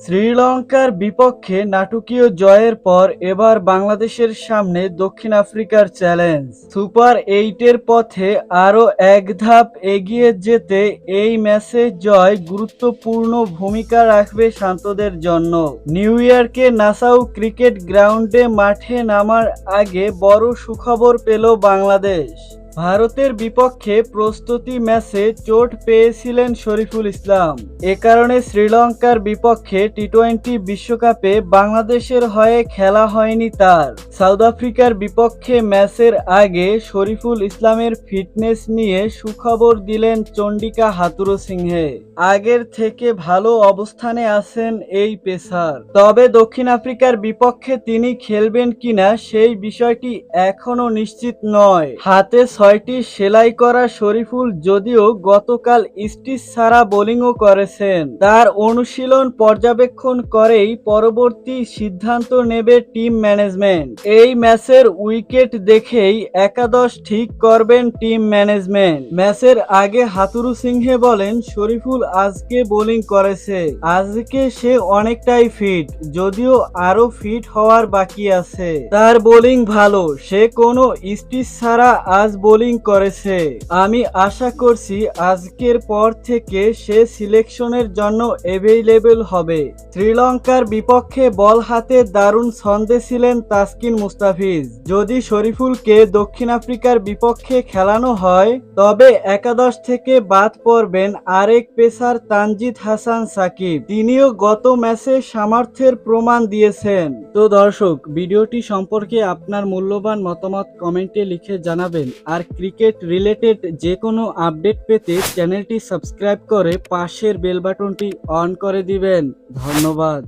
শ্রীলঙ্কার বিপক্ষে নাটকীয় জয়ের পর এবার বাংলাদেশের সামনে দক্ষিণ আফ্রিকার চ্যালেঞ্জ। সুপার এইটের পথে আরও এক ধাপ এগিয়ে যেতে এই ম্যাচে জয় গুরুত্বপূর্ণ ভূমিকা রাখবে শান্তদের জন্য। নিউ ইয়র্কে নাসাউ ক্রিকেট গ্রাউন্ডে মাঠে নামার আগে বড় সুখবর পেল বাংলাদেশ। ভারতের বিপক্ষে প্রস্তুতি ম্যাচে চোট পেয়েছিলেন শরীফুল ইসলাম। এ কারণে শ্রীলঙ্কার বিপক্ষে টি টোয়েন্টি বিশ্বকাপে বাংলাদেশের হয়ে খেলা হয়নি তার। সাউথ আফ্রিকার বিপক্ষে ম্যাচের আগে শরীফুল ইসলামের ফিটনেস নিয়ে সুখবর দিলেন চন্ডিকা হাতুরো সিংহে। আগের থেকে ভালো অবস্থানে আছেন এই পেসার। তবে দক্ষিণ আফ্রিকার বিপক্ষে তিনি খেলবেন কিনা সেই বিষয়টি এখনও নিশ্চিত নয়। হাতে ছয়টি সেলাই করা শরীফুল যদিও গতকাল স্টিচ ছাড়া বোলিংও করেছেন। তার অনুশীলন পর্যবেক্ষণ করেই পরবর্তী সিদ্ধান্ত নেবে টিম ম্যানেজমেন্ট। এই ম্যাচের উইকেট দেখেই একাদশ ঠিক করবেন টিম ম্যানেজমেন্ট। ম্যাচের আগে হাতুরু সিংহে বলেন, শরীফুল আজকে বোলিং করেছে। আজকে সে অনেকটাই ফিট, যদিও আরও ফিট হওয়ার বাকি আছে। তার বোলিং ভালো, সে কোনো স্টিচ ছাড়া আজ বোলিং করেছে। আমি আশা করছি আজকের পর থেকে সে সিলেকশনের জন্য অ্যাভেলেবেল হবে। শ্রীলঙ্কার বিপক্ষে বল হাতে দারুণ ছন্দে ছিলেন তাসকিন মুস্তাফিজ। যদি শরীফুলকে দক্ষিণ আফ্রিকার বিপক্ষে খেলানো হয়, তবে একাদশ থেকে বাদ পড়বেন আরেক পেসার তানজিদ হাসান সাকিব। তিনিও গত ম্যাচে সামর্থ্যের প্রমাণ দিয়েছেন। তো দর্শক, ভিডিওটি সম্পর্কে আপনার মূল্যবান মতামত কমেন্টে লিখে জানাবেন। আর ক্রিকেট রিলেটেড যে কোনো আপডেট পেতে চ্যানেলটি সাবস্ক্রাইব করে পাশের বেল বাটনটি অন করে দিবেন। ধন্যবাদ।